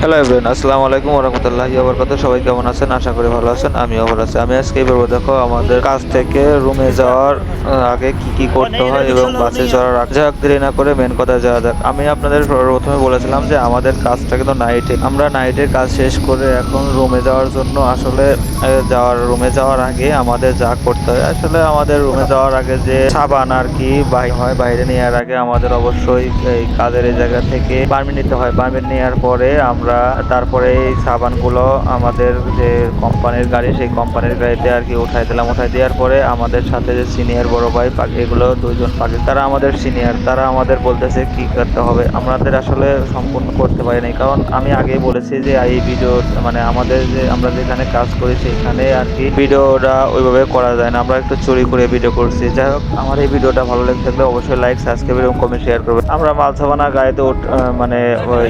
Hello everyone আসসালামু আলাইকুম ওরহমতুল্লাহি ওবরকাত সবাই কেমন আছেন? আশা করি ভালো আছেন আমিও ভালো আছি। আমি আজকে বলব দেখো আমাদের কাজ থেকে রুমে যাওয়ার আগে কি কি করতে হয় এবং বাসে চড়ার আগে যাক দেরি না করে মেন কথা যাওয়া যাক। আমি আপনাদের প্রথমে বলেছিলাম যে আমাদের কাজটা কিন্তু নাইটে আমরা নাইটের কাজ শেষ করে এখন রুমে যাওয়ার জন্য আসলে যাওয়ার রুমে যাওয়ার আগে আমাদের যা করতে হয় আসলে আমাদের রুমে যাওয়ার আগে যে সাবান আর কি বাইরে হয় বাইরে নেওয়ার আগে আমাদের অবশ্যই এই কাজের এই জায়গা থেকে পারমিট নিতে হয়। পারমিট নেওয়ার পরে আমরা তারপরে এই সাবানগুলো আমাদের যে কোম্পানির গাড়ি, সেই কোম্পানির গাড়িতে আর কি উঠাই দিলাম। উঠাই দেওয়ার পরে আমাদের সাথে যে সিনিয়র বড় ভাই এগুলো দুইজন পাখি তারা আমাদের সিনিয়র, তারা আমাদের বলতেছে কি করতে হবে। আমাদের আসলে সম্পূর্ণ করতে পারিনি। কারণ আমি আগেই বলেছি যে এই ভিডিও মানে আমাদের যে আমরা যেখানে কাজ করি সেখানে আর কি ভিডিওটা ওইভাবে করা যায় না। আমরা একটু চুরি করে ভিডিও করছি। যাই হোক, আমার এই ভিডিওটা ভালো লেগে থাকলে অবশ্যই লাইক সাবস্ক্রাইব এবং কমেন্ট শেয়ার করবেন। আমরা মালসাবানা গাড়িতে মানে ওই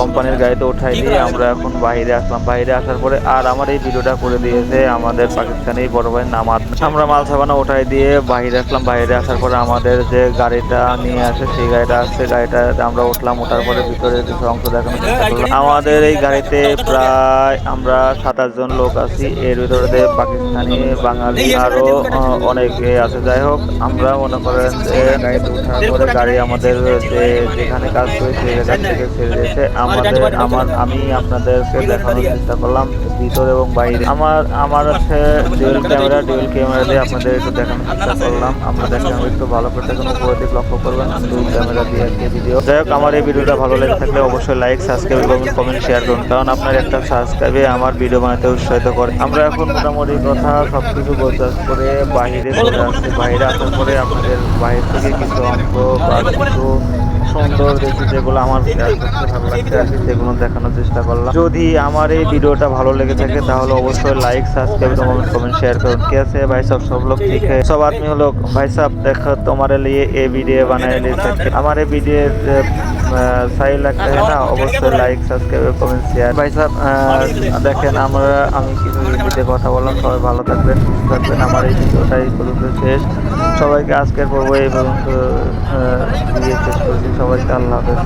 কোম্পানির গাড়িতে উঠাই দিয়ে আমরা এখন বাইরে আসলাম। বাইরে আসার পরে আর আমার এই ভিডিওটা করে দিয়েছে আমাদের পাকিস্তানি বড় ভাই নামাত আমরা মাল মালসাবানা উঠাই দিয়ে বাইরে আসলাম। বাইরে আসার পরে আমাদের যে গাড়িটা নিয়ে আসে সেই গাড়িটা আসছে গাড়িটা আমরা উঠলাম। ওঠার পরে ভিতরে কিছু অংশ দেখানোর চেষ্টা করলাম। আমাদের এই গাড়িতে প্রায় আমরা সাতাশ জন লোক আছি। এর ভিতরে পাকিস্তানি বাঙালি আরও আহ, অনেকে আছে। যাই হোক আমরা মনে করেন যে গাড়িতে ওঠার পরে গাড়ি আমাদের যে যেখানে কাজ করি সেই জায়গা থেকে ছেড়ে দিয়েছে। আমাদের আমার আমি আপনাদেরকে দেখানোর চেষ্টা করলাম, ভিতরে এবং বাইরে। আমার আমার হচ্ছে ডুয়েল ক্যামেরা ডুয়েল ক্যামেরা দিয়ে আপনাদের একটু দেখানোর চেষ্টা করলাম। আপনাদের ক্যামেরা একটু ভালো করে দেখুন উপর দিক লক্ষ্য করবেন ডুয়েল ক্যামেরা দিয়ে একটি ভিডিও যাই হোক, আমার এই ভিডিওটা ভালো লেগে থাকলে অবশ্যই লাইক সাবস্ক্রাইব এবং কমেন্ট শেয়ার করুন, কারণ আপনার একটা সাবস্ক্রাইবে আমার ভিডিও বানাতে উৎসাহিত করে। আমরা এখন মোটামুটি কথা সব কিছু গোছগাছ করে বাইরে চলে আসছি। বাইরে আসার পরে আপনাদের বাইরে থেকে কিছু অঙ্ক বা কিছু সুন্দর দেখি যেগুলো আমার ভালো লাগছে সেগুলো দেখানোর চেষ্টা করলাম। যদি আমার এই ভিডিওটা ভালো লেগে থাকে, তাহলে অবশ্যই like subscribe comment comment share করুন। কে আছে? ভাই সব সব লোক ঠিক है सब आदमी लोग भाई साहब देखो तुम्हारे लिए ये वीडियो बनाए ले सकते हमारे वीडियो सही लगता অবশ্যই লাইক সাবস্ক্রাইব কমেন্ট শেয়ার ভাই সাহেব দেখেন আমরা, আমি কিছু ভিডিওতে কথা বললাম, সবাই ভালো থাকবেন থাকবেন। আমার এই ভিডিওটাই পর্যন্ত শেষ। সবাইকে আজকের পর্ব এই পর্যন্ত সবাইকে আল্লাহ হাফেজ।